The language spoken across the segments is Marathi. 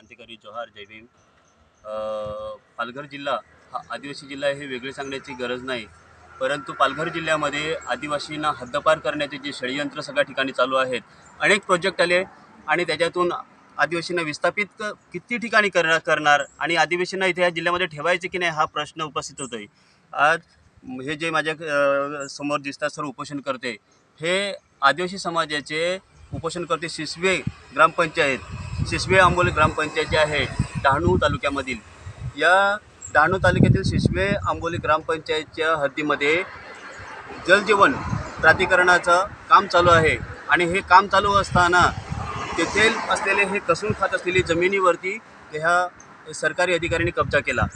क्रांतिकारी जोहार जय भीम पालघर जिल्हा हा आदिवासी जिल्हा हे वेगळे सांगण्याची गरज नाही. परंतु पालघर जिल्ह्यामध्ये आदिवासींना हद्दपार करण्याचे जे षडयंत्र सगळ्या ठिकाणी चालू आहेत अनेक प्रोजेक्ट आले आणि त्याच्यातून आदिवासींना विस्थापित किती ठिकाणी करणार करणार आणि आदिवासींना इथे या जिल्ह्यामध्ये ठेवायचे की नाही हा प्रश्न उपस्थित होतो आहे आज हे जे माझ्यासमोर दिसतात सर्व उपोषण करते हे आदिवासी समाजाचे उपोषण करते शिसवे ग्रामपंचायत. शिसवे आंबोली ग्रामपंचायत जी आहे डहाणू तालुक्यामधील. या डहाणू तालुक्यातील शिसवे आंबोली ग्रामपंचायतच्या हद्दीमध्ये जलजीवन प्राधिकरणाचं काम चालू आहे आणि हे काम चालू असताना तेथे असलेले हे कसून खात असलेली जमिनीवरती ह्या सरकारी अधिकाऱ्यांनी कब्जा केला.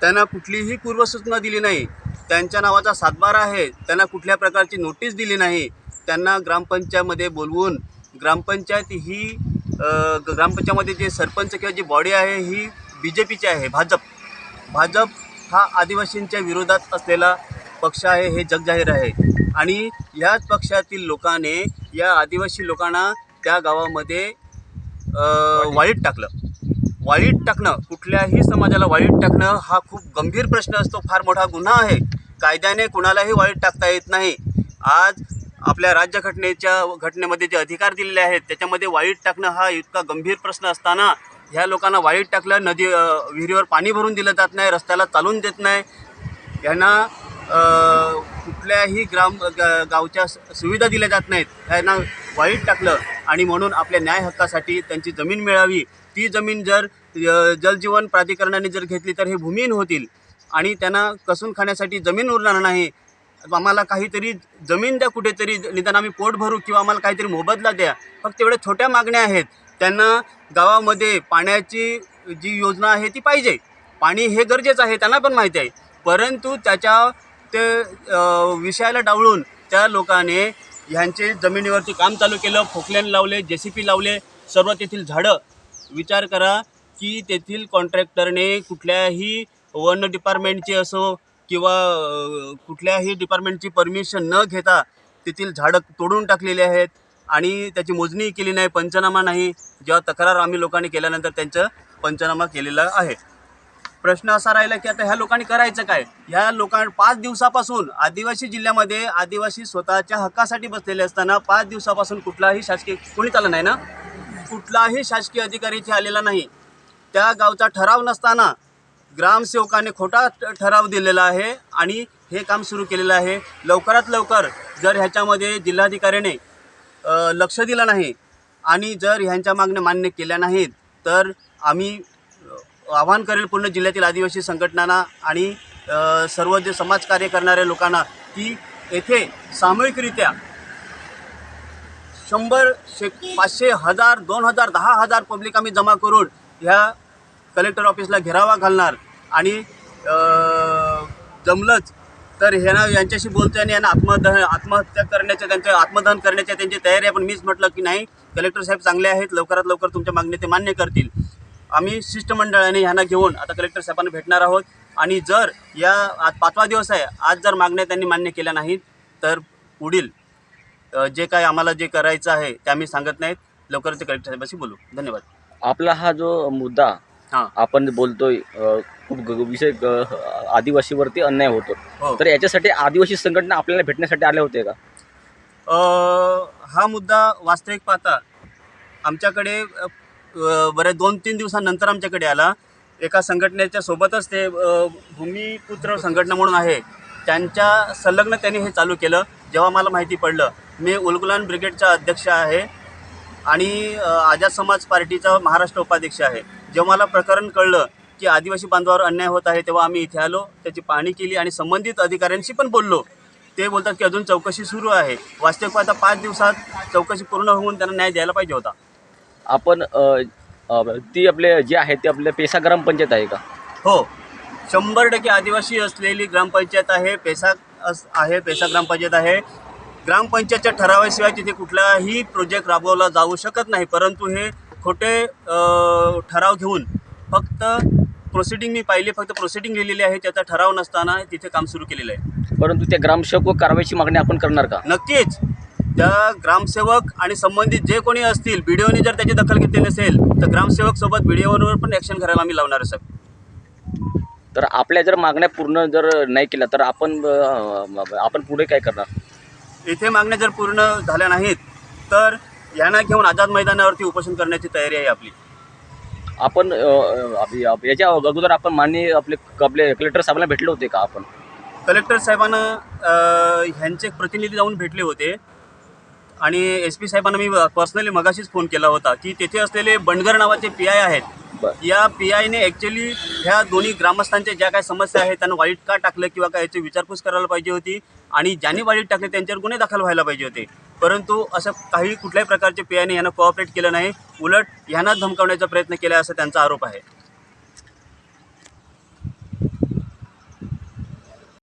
त्यांना कुठलीही पूर्वसूचना दिली नाही. त्यांच्या नावाचा सातबारा आहे. त्यांना कुठल्या प्रकारची नोटीस दिली नाही. त्यांना ग्रामपंचायतमध्ये बोलवून ग्रामपंचायत ही ग्रामपंचायतमध्ये जे सरपंच किंवा जी बॉडी आहे ही बी जे पीची आहे भाजप. भाजप हा आदिवासींच्या विरोधात असलेला पक्ष आहे हे जगजाहीर आहे. आणि ह्याच पक्षातील लोकांनी या आदिवासी लोकांना त्या गावामध्ये वाळीत टाकलं. वाळीत टाकणं कुठल्याही समाजाला वाळीत टाकणं हा खूप गंभीर प्रश्न असतो फार मोठा गुन्हा आहे. कायद्याने कुणालाही वाळीत टाकता येत नाही. आज आपल्या राज्यघटनेच्या घटनेमध्ये जे अधिकार दिलेले आहेत त्याच्यामध्ये वाईट टाकणं हा इतका गंभीर प्रश्न असताना ह्या लोकांना वाईट टाकलं नदी विहिरीवर पाणी भरून दिलं जात नाही रस्त्याला चालून देत नाही. यांना कुठल्याही ग्राम गावच्या सुविधा दिल्या जात नाहीत. यांना वाईट टाकलं आणि म्हणून आपल्या न्याय हक्कासाठी त्यांची जमीन मिळावी. ती जमीन जर जलजीवन प्राधिकरणाने जर घेतली तर हे भूमिहीन होतील. आणि त्यांना कसून खाण्यासाठी जमीन उरणार नाही. आम्हाला काहीतरी जमीन द्या कुठेतरी निदान आम्ही पोट भरू किंवा आम्हाला काहीतरी मोबदला द्या. फक्त एवढ्या छोट्या मागण्या आहेत. त्यांना गावामध्ये पाण्याची जी योजना आहे ती पाहिजे. पाणी हे गरजेचं आहे त्यांना पण माहिती आहे. परंतु त्याच्या ते विषयाला डावळून त्या लोकांनी ह्यांचे जमिनीवरती काम चालू केलं फोकलेन लावले जे सी पी लावले सर्व तेथील झाडं. विचार करा की तेथील कॉन्ट्रॅक्टरने कुठल्याही वन डिपार्टमेंटचे असो किंवा कुठल्याही डिपार्टमेंटची परमिशन न घेता तेथील झाडं तोडून टाकलेली आहेत आणि त्याची मोजणी केली नाही पंचनामा नाही जेव्हा तक्रार आम्ही लोकांनी केल्यानंतर त्यांचं पंचनामा केलेला आहे. प्रश्न असा राहिला की आता ह्या लोकांनी करायचं काय? ह्या लोकां पाच दिवसापासून आदिवासी जिल्ह्यामध्ये आदिवासी स्वतःच्या हक्कासाठी बसलेले असताना पाच दिवसापासून कुठलाही शासकीय कोणीच आलं नाही ना? कुठलाही शासकीय अधिकारी इथे आलेला नाही. त्या गावचा ठराव नसताना ग्रामसेवकाने खोटा ठराव दिलेला आहे आणि हे काम सुरू केलेलं आहे. लवकरात लवकर जर ह्याच्यामध्ये जिल्हाधिकाऱ्याने लक्ष दिलं नाही आणि जर ह्यांच्या मागण्या मान्य केल्या नाहीत तर आम्ही आव्हान आवाहन करेल पूर्ण जिल्ह्यातील आदिवासी संघटनांना आणि सर्व जे समाजकार्य करणाऱ्या लोकांना की येथे सामूहिकरित्या शंभर शे पाचशे हजार दोन हजार दहा हजार पब्लिक आम्ही जमा करून ह्या कलेक्टर ऑफिसला घेरावा घालणार. आणि जमलंच तर ह्यांना यांच्याशी बोलतोय आणि यांना आत्मदहन आत्महत्या करण्याच्या त्यांच्या आत्मदहन करण्याच्या त्यांची तयारी आहे. पण मीच म्हटलं की नाही कलेक्टर साहेब चांगले आहेत लवकरात लवकर तुमच्या मागणी ते मान्य करतील. आम्ही शिष्टमंडळाने ह्यांना घेऊन आता कलेक्टर साहेबांना भेटणार आहोत. आणि जर या आज पाचवा दिवस आहे आज जर मागण्या त्यांनी मान्य केल्या नाहीत तर पुढील जे काय आम्हाला जे करायचं आहे ते आम्ही सांगत नाहीत. लवकरच कलेक्टर साहेबाशी बोलू. धन्यवाद. आपला हा जो मुद्दा आपण बोलतोय अ, खूप ग- विषय ग- आदिवासीवरती अन्याय होतो. हो. तर याच्यासाठी आदिवासी संघटना आपल्याला भेटण्यासाठी आले होते का? अ, हा मुद्दा वास्तविक पाहता आमच्याकडे अ, बऱ्याच दोन तीन दिवसानंतर आमच्याकडे आला. एका संघटनेच्या सोबतच ते अ, भूमिपुत्र संघटना म्हणून आहे. त्यांच्या संलग्न त्यांनी हे चालू केलं. जेव्हा मला माहिती पडलं मी उलगुलान ब्रिगेडचा अध्यक्ष आहे आणि अ, आझाद समाज पार्टीचा महाराष्ट्र उपाध्यक्ष आहे. जेव्हा मला प्रकरण कळलं की आदिवासी बांधवावर अन्याय होत आहे तेव्हा आम्ही इथे आलो त्याची पाहणी केली आणि संबंधित अधिकाऱ्यांशी पण बोललो. ते बोलतात की अजून चौकशी सुरू आहे. वास्तविक पाहता पाच दिवसात चौकशी पूर्ण होऊन त्यांना न्याय द्यायला पाहिजे होता. आपण ती आपले जे आहे ते आपल्या पेसा ग्रामपंचायत आहे का? हो. शंभर टक्के आदिवासी असलेली ग्रामपंचायत आहे पेसा अस आहे पेसा ग्रामपंचायत आहे. ग्रामपंचायतच्या ठरावाशिवाय तिथे कुठलाही प्रोजेक्ट राबवला जाऊ शकत नाही परंतु हे खोटे ठराव घेऊन फक्त प्रोसिडिंग मी पाहिली फक्त प्रोसिडिंग लिहिलेली आहे त्याचा ठराव नसताना तिथे काम सुरू केलेलं आहे. परंतु त्या ग्रामसेवक व कारवाईची मागणी आपण करणार का? नक्कीच. त्या ग्रामसेवक आणि संबंधित जे कोणी असतील बी डी ओने जर त्याची दखल घेतली नसेल तर ग्रामसेवकसोबत बी डी ओवर पण ॲक्शन करायला आम्ही लावणार आहे साहेब तर आपल्या जर मागण्या पूर्ण जर नाही केल्या तर आपण आपण पुढे काय करणार? इथे मागण्या जर पूर्ण झाल्या नाहीत तर यांना घेऊन आझाद मैदानावरती उपोषण करण्याची तयारी आहे आपली. आपण याच्या अगोदर आपण माननीय आपले आपले कलेक्टर साहेबांना भेटले होते का आपण? कलेक्टर साहेबांना ह्यांचे प्रतिनिधी जाऊन भेटले होते. आणि एस पी साहेबांना मी पर्सनली मगाशीच फोन केला होता की तेथे असलेले बंडगर नावाचे पी आय आहेत. या पी आयने ॲक्च्युली ह्या दोन्ही ग्रामस्थांच्या ज्या काही समस्या आहेत त्यांना वाईट का टाकलं किंवा काय याची विचारपूस करायला पाहिजे होती आणि ज्यांनी वाईट टाकले त्यांच्यावर गुन्हे दाखल व्हायला पाहिजे होते. परंतु असं काही कुठल्याही प्रकारचे पियाने यांना कोऑपरेट केलं नाही. उलट यांना धमकावण्याचा प्रयत्न केला असा त्यांचा आरोप आहे.